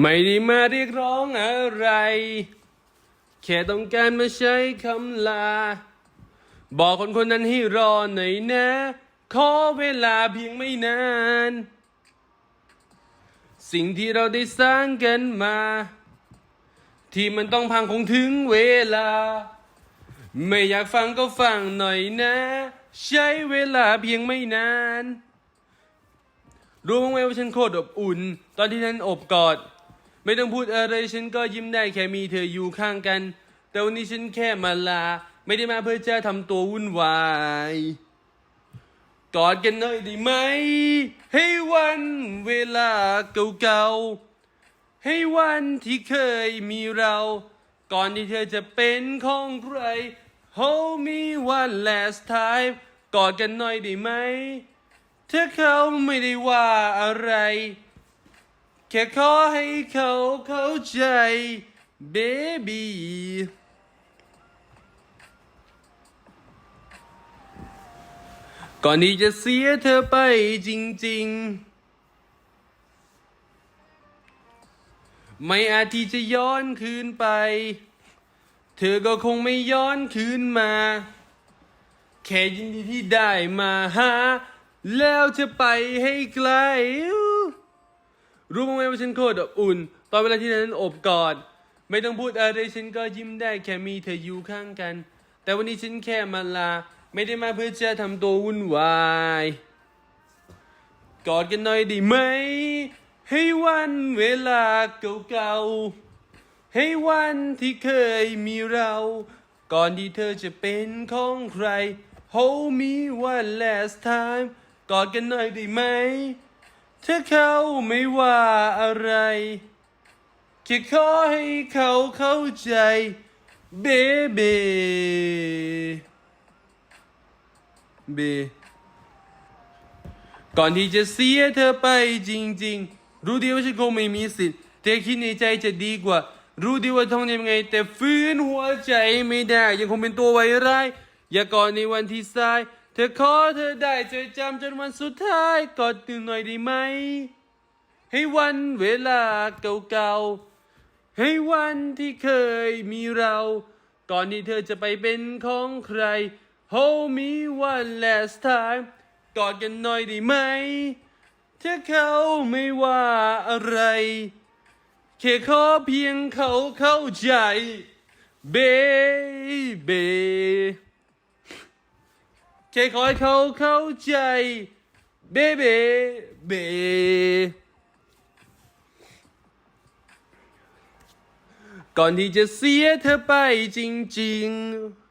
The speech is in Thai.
ไม่ได้มาเรียกร้องอะไร แค่ต้องการมาใช้คำลา บอกคนคนนั้นให้รอหน่อยนะ ขอเวลาเพียงไม่นาน สิ่งที่เราได้สร้างกันมา ที่มันต้องพังคงถึงเวลา ไม่อยากฟังก็ฟังหน่อยนะ ใช้เวลาเพียงไม่นานรู้บ้างไหมว่าฉันโคตรอบอุ่น ตอนที่ฉันอบกอด ไม่ต้องพูดอะไรฉันก็ยิ้มได้แค่มีเธออยู่ข้างกัน แต่วันนี้ฉันแค่มาลา ไม่ได้มาเพื่อจะทำตัววุ่นวาย กอดกันหน่อยได้ไหม ให้วันเวลาเก่าๆ ให้วันที่เคยมีเรา ก่อนที่เธอจะเป็นของใคร Hold me one last time กอดกันหน่อยได้ไหม ถ้าเขาไม่ได้ว่าอะไร แค่ขอให้เขาเข้าใจ baby ก่อนที่จะเสียเธอไปจริง ๆ ไม่อาจที่จะย้อนคืนไป เธอก็คงไม่ย้อนคืนมา แค่ยินดีที่ได้มาหา แล้วจะไปให้ไกล รู้บ้างไหมว่าฉันโคตรอบอุ่น ตอนเวลาที่นั้นอบกอด ไม่ต้องพูดอะไรฉันก็ยิ้มได้แค่มีเธออยู่ข้างกัน แต่วันนี้ฉันแค่มาลา ไม่ได้มาเพื่อจะทำตัววุ่นวาย กอดกันหน่อยด้ไหม ให้วันเวลาเก่าๆ ให้วันที่เคยมีเรา ก่อนที่เธอจะเป็นของใคร Hold me one last time กอดกันหน่อยได้ไหม ถ้าเขาไม่ว่าอะไรแค่ขอให้เขาเข้าใจ baby เบก่อนที่จะเสียเธอไปจริง ๆ รู้ดีว่าฉันคงไม่มีสิทธิ์แต่คิดในใจจะดีกว่า รู้ดีว่าต้องยังไง แต่ฟื้นหัวใจไม่ได้ ยังคงเป็นตัวไวร้ายอย่าก่อนในวันที่สาย ธอขอเธอได้จดจำจนวันสุดท้ายกอดตื่นหน่อยได้ไหม ให้วันเวลาเก่าๆ ให้วันที่เคยมีเรา ก่อนที่เธอจะไปเป็นของใคร Hold me one last time กอดกันหน่อยได้ไหม ถ้าเขาไม่ว่าอะไร แค่ขอเพียงเขาเข้าใจ baby แค่ขอให้เขาเข้าใจ baby baby ก่อนที่จะเสียเธอไปจริง ๆ